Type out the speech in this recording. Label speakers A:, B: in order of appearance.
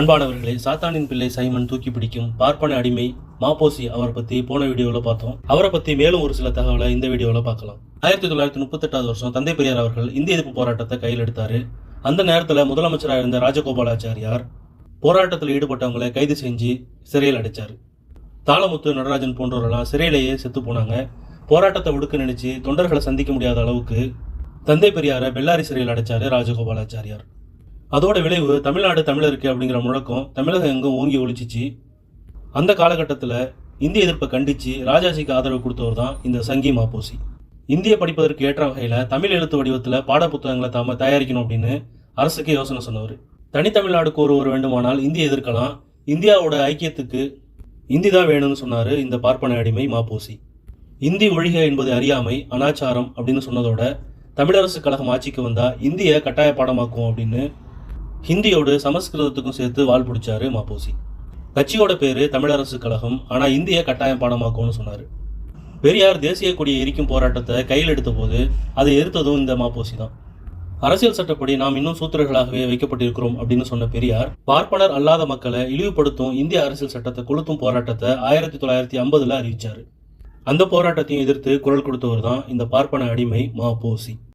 A: அன்பானவர்களே சாத்தானின் பிள்ளை சைமன் தூக்கி பிடிக்கும் பார்ப்பன அடிமை மாப்போசி அவரை பத்தி போன வீடியோவில் பார்த்தோம். அவரை பத்தி மேலும் ஒரு சில தகவலை இந்த வீடியோவில் பார்க்கலாம். ஆயிரத்தி தொள்ளாயிரத்தி முப்பத்தெட்டாவது வருஷம் தந்தை பெரியார் அவர்கள் இந்திய எதிர்ப்பு போராட்டத்தை கையில் எடுத்தாரு. அந்த நேரத்தில் முதலமைச்சராக இருந்த ராஜகோபாலாச்சாரியார் போராட்டத்தில் ஈடுபட்டவங்களை கைது செஞ்சு சிறையில் அடைச்சார். தாளமுத்து நடராஜன் போன்றவரெல்லாம் சிறையிலேயே செத்து போனாங்க. போராட்டத்தை ஒடுக்க நினைச்சு தொண்டர்களை சந்திக்க முடியாத அளவுக்கு தந்தை பெரியாரை பெல்லாரி சிறையில் அடைச்சாரு ராஜகோபாலாச்சாரியார். அதோட விளைவு தமிழ்நாடு தமிழருக்கு அப்படிங்கிற முழக்கம் தமிழகம் எங்கும் ஓங்கி ஒழிச்சிச்சு. அந்த காலகட்டத்தில் இந்திய எதிர்ப்பை கண்டித்து ராஜாஜிக்கு ஆதரவு கொடுத்தவர் தான் இந்த சங்கி மாப்போசி. இந்திய படிப்பதற்கு ஏற்ற வகையில் தமிழ் எழுத்து வடிவத்தில் பாடப்புத்தகங்களை தாம தயாரிக்கணும் அப்படின்னு அரசுக்கு யோசனை சொன்னவர். தனித்தமிழ்நாடு கோருவர் வேண்டுமானால் இந்திய எதிர்க்கலாம். இந்தியாவோட ஐக்கியத்துக்கு இந்தி தான் வேணும்னு சொன்னார் இந்த பார்ப்பன அடிமை மாப்போசி. இந்தி ஒழிக என்பது அறியாமை அனாச்சாரம் அப்படின்னு சொன்னதோட தமிழரசு கழகம் ஆட்சிக்கு வந்தால் இந்திய கட்டாய பாடமாக்கும் அப்படின்னு ஹிந்தியோடு சமஸ்கிருதத்துக்கும் சேர்த்து வால் பிடிச்சாரு மாப்போசி. கட்சியோட பேரு தமிழரசு கழகம் ஆனா இந்திய கட்டாயம் பாடமாக்கும்னு சொன்னாரு. பெரியார் தேசிய கொடியை எரிக்கும் போராட்டத்தை கையில் எடுத்த போது அதை எதிர்த்ததும் இந்த மாப்போசி தான். அரசியல் சட்டப்படி நாம் இன்னும் சூத்திரர்களாகவே வைக்கப்பட்டிருக்கிறோம் அப்படின்னு சொன்ன பெரியார் பார்ப்பனர் அல்லாத மக்களை இழிவுபடுத்தும் இந்திய அரசியல் சட்டத்தை கொளுத்தும் போராட்டத்தை ஆயிரத்தி தொள்ளாயிரத்தி ஐம்பதுல அறிவிச்சாரு. அந்த போராட்டத்தையும் எதிர்த்து குரல் கொடுத்தவர் தான் இந்த பார்ப்பன அடிமை மாப்போசி.